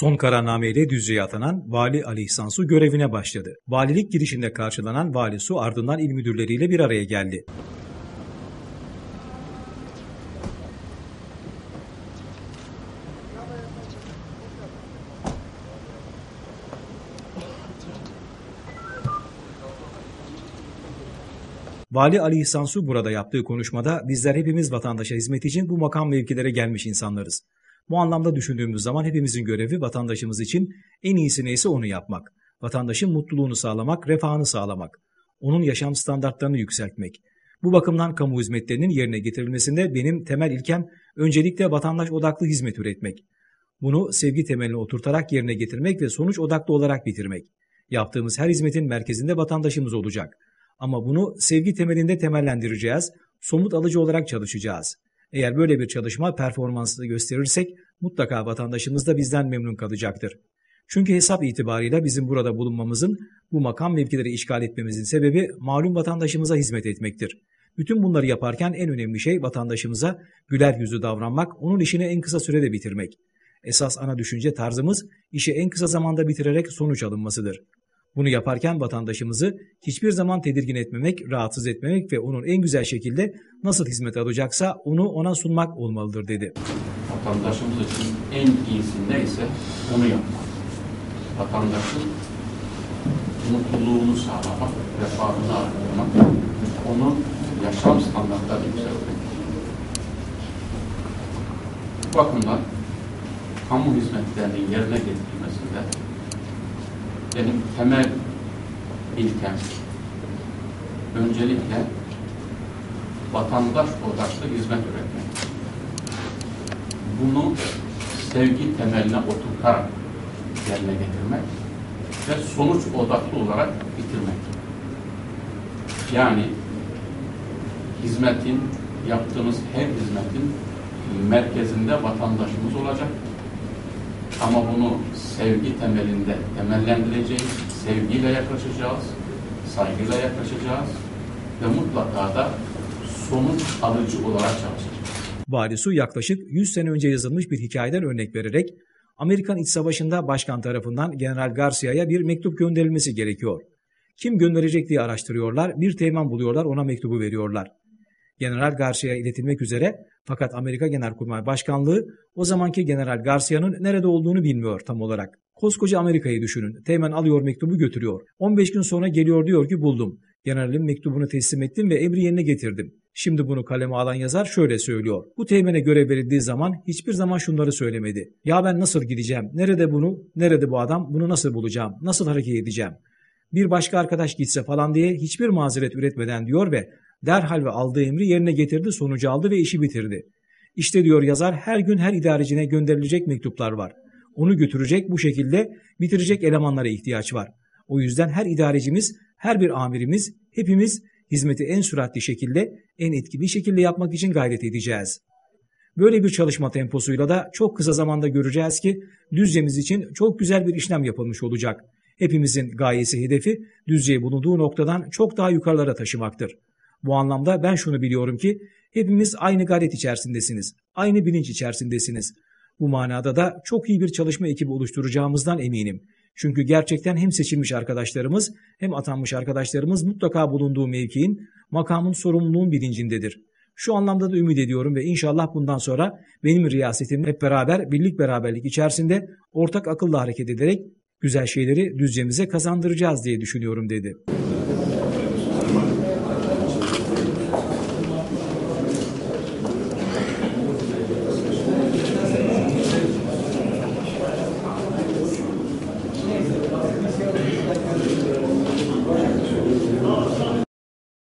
Son kararnameyle Düzce'ye atanan Vali Ali İhsan Su görevine başladı. Valilik girişinde karşılanan Vali Su ardından il müdürleriyle bir araya geldi. Vali Ali İhsan Su burada yaptığı konuşmada bizler hepimiz vatandaşa hizmet için bu makam mevkilere gelmiş insanlarız. Bu anlamda düşündüğümüz zaman hepimizin görevi vatandaşımız için en iyisi neyse onu yapmak. Vatandaşın mutluluğunu sağlamak, refahını sağlamak. Onun yaşam standartlarını yükseltmek. Bu bakımdan kamu hizmetlerinin yerine getirilmesinde benim temel ilkem öncelikle vatandaş odaklı hizmet üretmek. Bunu sevgi temeline oturtarak yerine getirmek ve sonuç odaklı olarak bitirmek. Yaptığımız her hizmetin merkezinde vatandaşımız olacak. Ama bunu sevgi temelinde temellendireceğiz, somut alıcı olarak çalışacağız. Eğer böyle bir çalışma performansını gösterirsek mutlaka vatandaşımız da bizden memnun kalacaktır. Çünkü hesap itibarıyla bizim burada bulunmamızın, bu makam mevkileri işgal etmemizin sebebi malum vatandaşımıza hizmet etmektir. Bütün bunları yaparken en önemli şey vatandaşımıza güler yüzlü davranmak, onun işini en kısa sürede bitirmek. Esas ana düşünce tarzımız işi en kısa zamanda bitirerek sonuç alınmasıdır. Bunu yaparken vatandaşımızı hiçbir zaman tedirgin etmemek, rahatsız etmemek ve onun en güzel şekilde nasıl hizmet alacaksa onu ona sunmak olmalıdır dedi. Vatandaşımız için en iyisi neyse onu yapmak. Vatandaşın mutluluğunu sağlamak, refahını arttırmak, onun yaşam standartlarını yükseltmek. Bu bakımdan kamu hizmetlerinin yerine getirilmesinde benim temel ilkem öncelikle vatandaş odaklı hizmet üretmek. Bunu sevgi temeline oturtarak yerine getirmek ve sonuç odaklı olarak bitirmek. Yani hizmetin, yaptığımız her hizmetin merkezinde vatandaşımız olacak. Ama bunu sevgi temelinde temellendireceğiz, sevgiyle yaklaşacağız, saygıyla yaklaşacağız ve mutlaka da sonuç alıcı olarak çalışacağız. Vali yaklaşık 100 sene önce yazılmış bir hikayeden örnek vererek Amerikan İç Savaşı'nda başkan tarafından General Garcia'ya bir mektup gönderilmesi gerekiyor. Kim gönderecek diye araştırıyorlar, bir teğmen buluyorlar, ona mektubu veriyorlar. General Garcia'ya iletilmek üzere fakat Amerika Genelkurmay Başkanlığı o zamanki General Garcia'nın nerede olduğunu bilmiyor tam olarak. Koskoca Amerika'yı düşünün. Teğmen alıyor mektubu götürüyor. 15 gün sonra geliyor diyor ki buldum. Generalin mektubunu teslim ettim ve emri yerine getirdim. Şimdi bunu kaleme alan yazar şöyle söylüyor. Bu teğmene görev verildiği zaman hiçbir zaman şunları söylemedi. Ya ben nasıl gideceğim? Nerede bunu? Nerede bu adam? Bunu nasıl bulacağım? Nasıl hareket edeceğim? Bir başka arkadaş gitse falan diye hiçbir mazeret üretmeden diyor ve derhal ve aldığı emri yerine getirdi, sonucu aldı ve işi bitirdi. İşte diyor yazar her gün her idarecine gönderilecek mektuplar var. Onu götürecek bu şekilde bitirecek elemanlara ihtiyaç var. O yüzden her idarecimiz, her bir amirimiz, hepimiz hizmeti en süratli şekilde, en etkili şekilde yapmak için gayret edeceğiz. Böyle bir çalışma temposuyla da çok kısa zamanda göreceğiz ki Düzce'miz için çok güzel bir işlem yapılmış olacak. Hepimizin gayesi hedefi Düzce'yi bulunduğu noktadan çok daha yukarılara taşımaktır. Bu anlamda ben şunu biliyorum ki hepimiz aynı gayret içerisindesiniz. Aynı bilinç içerisindesiniz. Bu manada da çok iyi bir çalışma ekibi oluşturacağımızdan eminim. Çünkü gerçekten hem seçilmiş arkadaşlarımız hem atanmış arkadaşlarımız mutlaka bulunduğu mevkiin, makamın sorumluluğun bilincindedir. Şu anlamda da ümit ediyorum ve inşallah bundan sonra benim riyasetim hep beraber birlik beraberlik içerisinde ortak akılla hareket ederek güzel şeyleri düzcemize kazandıracağız diye düşünüyorum dedi.